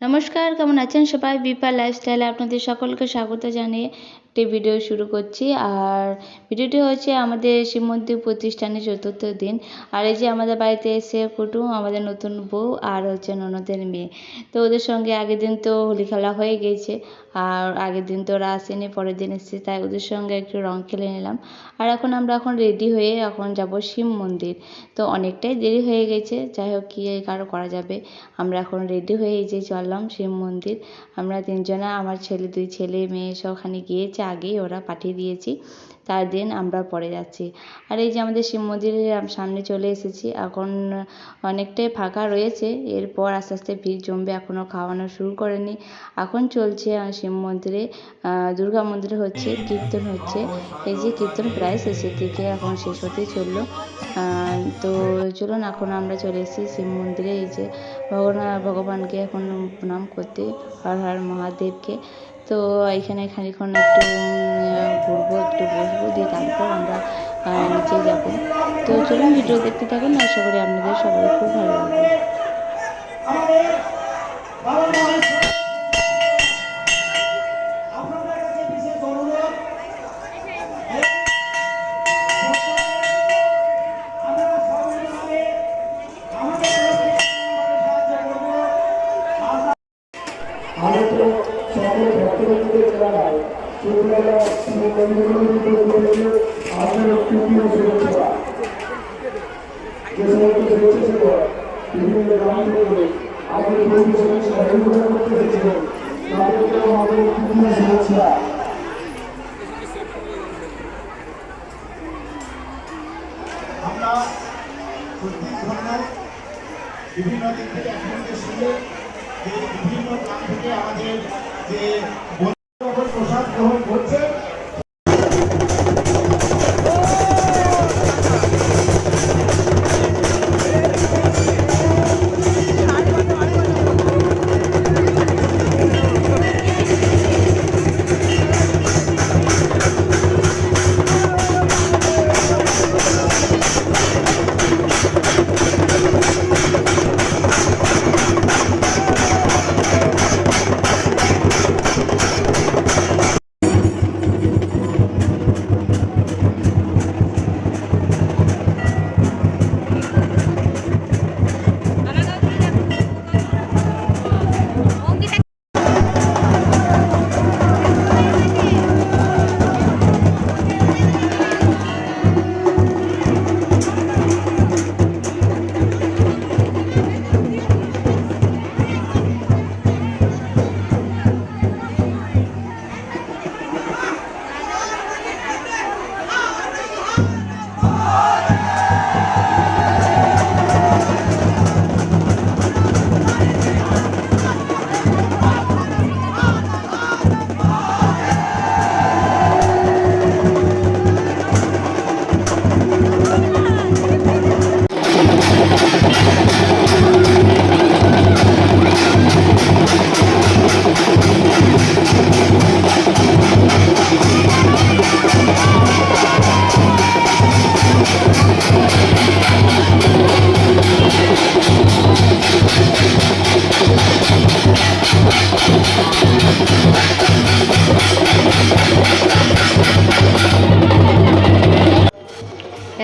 নমস্কার কেমন আছেন সবাই? বিপা লাইফস্টাইলে আপনাদের সকলকে স্বাগত জানিয়ে একটি ভিডিও শুরু করছি। আর ভিডিওটি হচ্ছে আমাদের শিব মন্দির প্রতিষ্ঠানের চতুর্থ দিন। আর এই যে আমাদের বাড়িতে এসে কুটুম, আমাদের নতুন বউ আর হচ্ছে ননদের মেয়ে। তো ওদের সঙ্গে আগের দিন তো হোলি খেলা হয়ে গিয়েছে আর আগের দিন তো ওরা আসেনি, পরের দিন এসেছে, তাই ওদের সঙ্গে একটু রং খেলে নিলাম। আর এখন আমরা এখন রেডি হয়ে এখন যাব শিব মন্দির। তো অনেকটাই দেরি হয়ে গেছে, যাই হোক কী কারও করা যাবে। আমরা এখন রেডি হয়ে যে চললাম শিব মন্দির। আমরা তিনজনা, আমার ছেলে, দুই ছেলে, মেয়ে সব ওখানে গিয়েছে। আগেই ওরা পাঠিয়ে দিয়েছি। তার দিন আমরা পরে যাচ্ছি। আর এই যে আমাদের শিব মন্দিরের সামনে চলে এসেছি। এখন অনেকটাই ফাঁকা রয়েছে। এরপর আস্তে আস্তে ভিড় জমবে। এখনও খাওয়ানো শুরু করেনি। এখন চলছে শিব মন্দিরে দুর্গা মন্দিরে হচ্ছে, কীর্তন হচ্ছে। এই যে কীর্তন প্রায় শেষের দিকে এখন শেষ হতেই চলল। তো চলুন, এখন আমরা চলে এসেছি শিব মন্দিরে। এই যে ভগবান ভগবানকে এখন প্রণাম করতে। হর হর মহাদেবকে। তো এখানে খানিক্ষণ একটু ঘুরবো, একটু বসবো, দিয়ে তারপর আমরা নিচে যাব। তো চলুন ভিডিও দেখতে থাকুন, আশা করি আপনাদের সবাই খুব ভালো লাগবে। সকল ভক্তবৃন্দদের জানায় ছোটবেলা আপনার তৃতীয় শুভেচ্ছা যে সমস্ত স্বেচ্ছাসেবক শুভেচ্ছা আমরা বিভিন্ন দিক থেকে একসঙ্গে শুনে যে বিভিন্ন গ্রাম থেকে আমাদের যে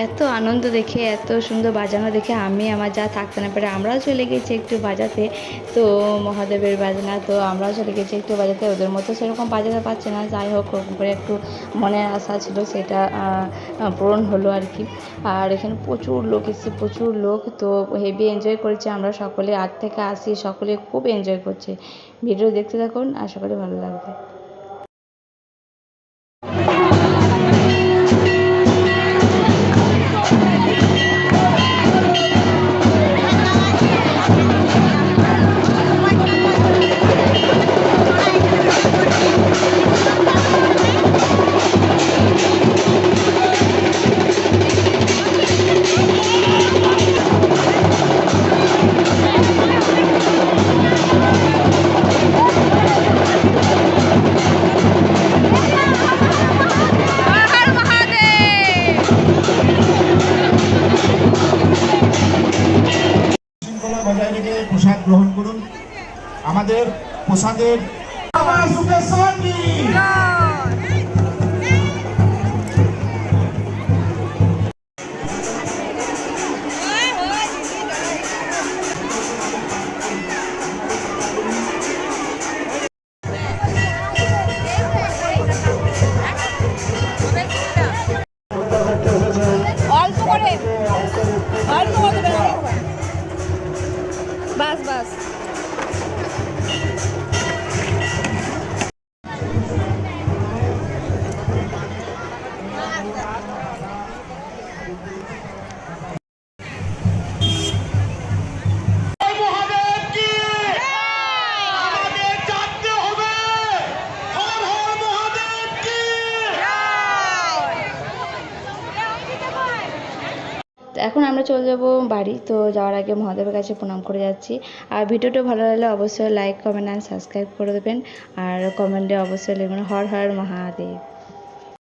এত আনন্দ দেখে, এত সুন্দর বাজানো দেখে আমি আমার যা থাকতে না পারে আমরাও চলে গেছি একটু বাজাতে। তো মহাদেবের বাজনা, তো আমরাও চলে গেছি একটু বাজাতে। ওদের মতো সেরকম বাজাতে পারছে না। যাই হোক, ওরকম করে একটু মনের আশা ছিল সেটা পূরণ হলো আর কি। আর এখানে প্রচুর লোক এসেছে, প্রচুর লোক। তো হেভি এনজয় করেছি আমরা সকলে। আট থেকে আসি, সকলে খুব এনজয় করছে। ভিডিও দেখতে থাকুন, আশা করি ভালো লাগবে। জায়গা থেকে প্রসাদ গ্রহণ করুন। আমাদের প্রসাদের আমার এখন আমরা চলে যাব বাড়ি, তো যাওয়ার আগে মহাদেবের কাছে প্রণাম করে যাচ্ছি। আর ভিডিওটা ভালো লাগলে অবশ্যই লাইক কমেন্ট অ্যান্ড সাবস্ক্রাইব করে দেবেন। আর কমেন্টে অবশ্যই লিখবেন, হর হর মহাদেব।